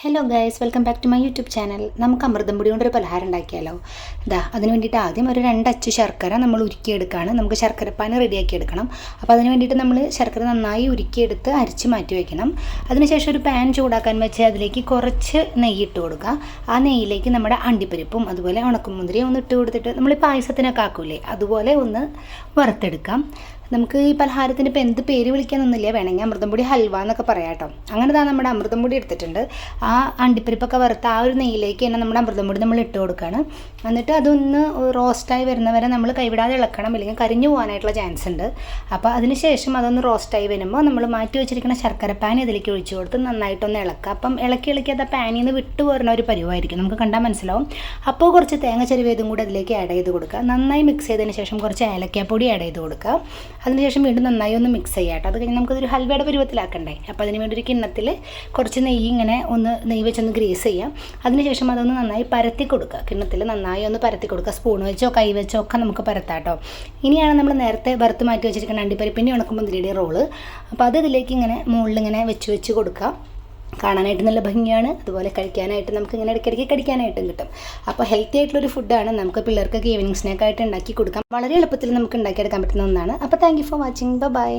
Hello guys welcome back to my YouTube channel നമുക്ക് അമൃതം പൊടി കൊണ്ടൊരു പലഹാരം ഉണ്ടാക്കിയാലോ? ഇതാ അതിന് വേണ്ടിയിട്ട് ആദ്യം ഒരു രണ്ടച്ച് ശർക്കര നമ്മൾ ഉരുക്കിയെടുക്കുകയാണ് നമുക്ക് ശർക്കരപ്പാന് റെഡിയാക്കി എടുക്കണം അപ്പോൾ അതിന് വേണ്ടിയിട്ട് നമ്മൾ ശർക്കര നന്നായി ഉരുക്കിയെടുത്ത് അരിച്ച് മാറ്റി വയ്ക്കണം അതിനുശേഷം ഒരു പാൻ ചൂടാക്കാൻ വെച്ച് അതിലേക്ക് കുറച്ച് നെയ്യ് ഇട്ട് കൊടുക്കുക. ആ നെയ്യിലേക്ക് നമ്മുടെ അണ്ടിപ്പരിപ്പും അതുപോലെ ഉണക്കമുന്തിരിയും ഒന്ന് ഇട്ട് കൊടുത്തിട്ട് നമ്മൾ പായസത്തിനൊക്കെ ആക്കൂലേ? അതുപോലെ ഒന്ന് വറുത്തെടുക്കാം. നമുക്ക് ഈ പലഹാരത്തിന് ഇപ്പോൾ എന്ത് പേര് വിളിക്കാനൊന്നുമില്ല വേണമെങ്കിൽ അമൃതം പൊടി ഹൽവ എന്നൊക്കെ പറയാം കേട്ടോ. അങ്ങനെ താ നമ്മുടെ അമൃതം പൊടി എടുത്തിട്ടുണ്ട്. ആ അണ്ടിപ്പരിപ്പൊക്കെ വറുത്ത ആ ഒരു നെയ്യിലേക്ക് തന്നെ നമ്മുടെ അമൃതം പൊടി നമ്മൾ ഇട്ട് കൊടുക്കുകയാണ് എന്നിട്ട് അതൊന്ന് റോസ്റ്റായി വരുന്നവരെ നമ്മൾ കൈവിടാതെ ഇളക്കണം. അല്ലെങ്കിൽ കരിഞ്ഞു പോകാനായിട്ടുള്ള ചാൻസ് ഉണ്ട്. അപ്പോൾ അതിനുശേഷം അതൊന്ന് റോസ്റ്റായി വരുമ്പോൾ നമ്മൾ മാറ്റി വെച്ചിരിക്കുന്ന ശർക്കര പാൻ ഇതിലേക്ക് ഒഴിച്ചു കൊടുത്ത് നന്നായിട്ടൊന്ന് ഇളക്കുക. അപ്പം ഇളക്കി ഇളക്കി അത് ആ പാനിൽ നിന്ന് വിട്ടു പോരുന്ന ഒരു പരിവായിരിക്കും. നമുക്ക് കണ്ടാൽ മനസ്സിലാവും. അപ്പോൾ കുറച്ച് തേങ്ങ ചെരുവേതും കൂടി അതിലേക്ക് ആഡ് ചെയ്ത് കൊടുക്കുക. നന്നായി മിക്സ് ചെയ്തതിന് ശേഷം കുറച്ച് ഏലക്കാപ്പൊടി ആഡ് ചെയ്ത് കൊടുക്കുക. അതിനുശേഷം വീണ്ടും നന്നായി ഒന്ന് മിക്സ് ചെയ്യാം കേട്ടോ. അത് കഴിഞ്ഞ് നമുക്കതൊരു ഹൽവയുടെ പരുവത്തിലാക്കണ്ടേ. അപ്പോൾ അതിന് വേണ്ടി ഒരു കിണ്ണത്തിൽ കുറച്ച് നെയ്യ് ഇങ്ങനെ ഒന്ന് നെയ്യ് വെച്ചൊന്ന് ഗ്രീസ് ചെയ്യാം. അതിനുശേഷം അതൊന്ന് നന്നായി പരത്തി കൊടുക്കുക. കിണ്ണത്തിൽ നന്നായി ഒന്ന് പരത്തി കൊടുക്കുക. സ്പൂൺ വെച്ചോ കൈ വെച്ചോ ഒക്കെ നമുക്ക് പരത്താം കേട്ടോ. ഇനിയാണ് നമ്മൾ നേരത്തെ വറുത്ത് മാറ്റി വെച്ചിരിക്കുന്ന അണ്ടിപ്പരിപ്പിന്റെ ഉണക്കുമുന്തിരിയുടെ റോൾ അപ്പോൾ അത് ഇതിലേക്ക് ഇങ്ങനെ മുകളിൽ ഇങ്ങനെ വെച്ച് വെച്ച് കൊടുക്കുക കാണാനായിട്ട് നല്ല ഭംഗിയാണ്. അതുപോലെ കഴിക്കാനായിട്ട് നമുക്ക് ഇങ്ങനെ ഇടയ്ക്കിടയ്ക്ക് കടിക്കാനായിട്ടും കിട്ടും. അപ്പോൾ ഹെൽത്തി ആയിട്ടുള്ളൊരു ഫുഡാണ് നമുക്ക് പിള്ളേർക്കൊക്കെ ഈവനിങ് സ്നാക്കായിട്ട് ഉണ്ടാക്കി കൊടുക്കാം. വളരെ എളുപ്പത്തിൽ നമുക്ക് ഉണ്ടാക്കിയെടുക്കാൻ പറ്റുന്ന ഒന്നാണ്. അപ്പോൾ thank you for watching bye